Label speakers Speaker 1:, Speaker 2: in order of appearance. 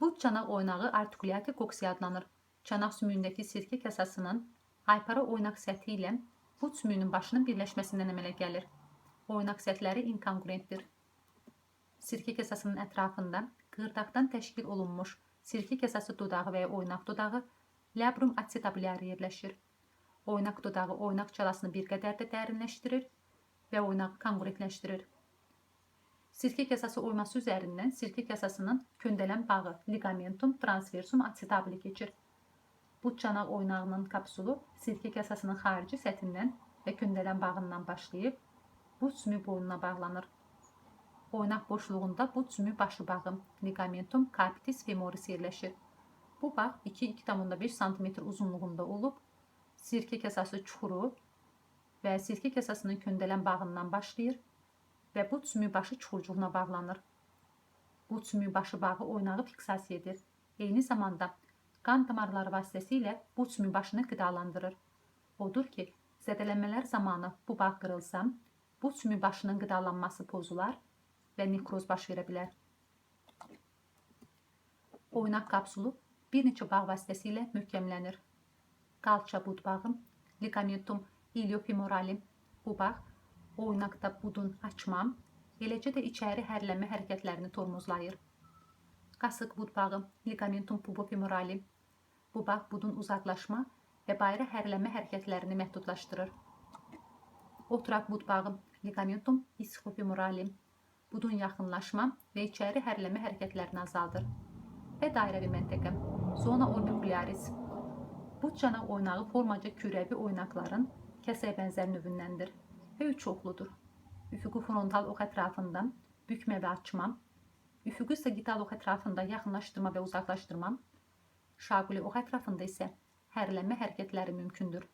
Speaker 1: Bu çanaq oynağı artikulyati koksi adlanır. Çanaq sümüyündəki sirkə kasasının aypara oynaq səthi ilə but sümüyünün başının birləşməsindən əmələ gəlir. Oynaq səthləri inkongruentdir. Sirkə kasasının ətrafında qırdaqdan təşkil olunmuş sirkə kasası dodağı və ya oynaq dodağı labrum acetabulyarı yerləşir. Oynaq dodağı oynaq çalasını bir qədər də dərinləşdirir və oynağı konqruentləşdirir. Sirkə kasası oyması üzərindən sirkə kasasının köndələn bağı ligamentum transversum acetabuli keçir. Bu çanaq oynağının kapsulu sirkə kasasının xarici səthindən və köndələn bağından başlayıb bu sümü boynuna bağlanır. Oynaq boşluğunda bu sümü başı bağı ligamentum capitis femoris yerləşir. Bu bağ 2-2,5 sm uzunluğunda olub, sirkə kasası çuxuru və sirkə kasasının köndələn bağından başlayır və bu sümü başı çuxurcuğuna bağlanır. Bu sümü başı bağı oynağı fiksasiya edir. Eyni zamanda qan damarları vasitəsilə bu sümü başını qidalandırır. Odur ki, zədələnmələr zamanı bu bağ qırılsa, bu sümü başının qidalanması pozular və nekroz baş verə bilər. Oynaq kapsulu bir neçə bağ vasitəsilə möhkəmlənir. Qalça bud bağı, ligamentum iliofemoralim bu bağ oynaqda budun açma, eləcə də içəri hərlənmə hərəkətlərini tormozlayır. Qasıq bud bağı, ligamentum pubofemoralim bu bağ budun uzaqlaşma və bayra hərlənmə hərəkətlərini məhdudlaşdırır. Oturaq bud bağı, ligamentum ischiofemoralim budun yaxınlaşma və içəri hərlənmə hərəkətlərini azaldır. Və dairəvi məntəqə, zona orbicularis. Bu çanaq oynağı formaca kürəvi oynaqların kəsəyə bənzər növündəndir və üç oxludur. Üfüqi frontal ox ətrafında bükmə və açma, üfüqi sagital ox ətrafında yaxınlaşdırma və uzaqlaşdırma, şaquli ox ətrafında isə hərlənmə hərəkətləri mümkündür.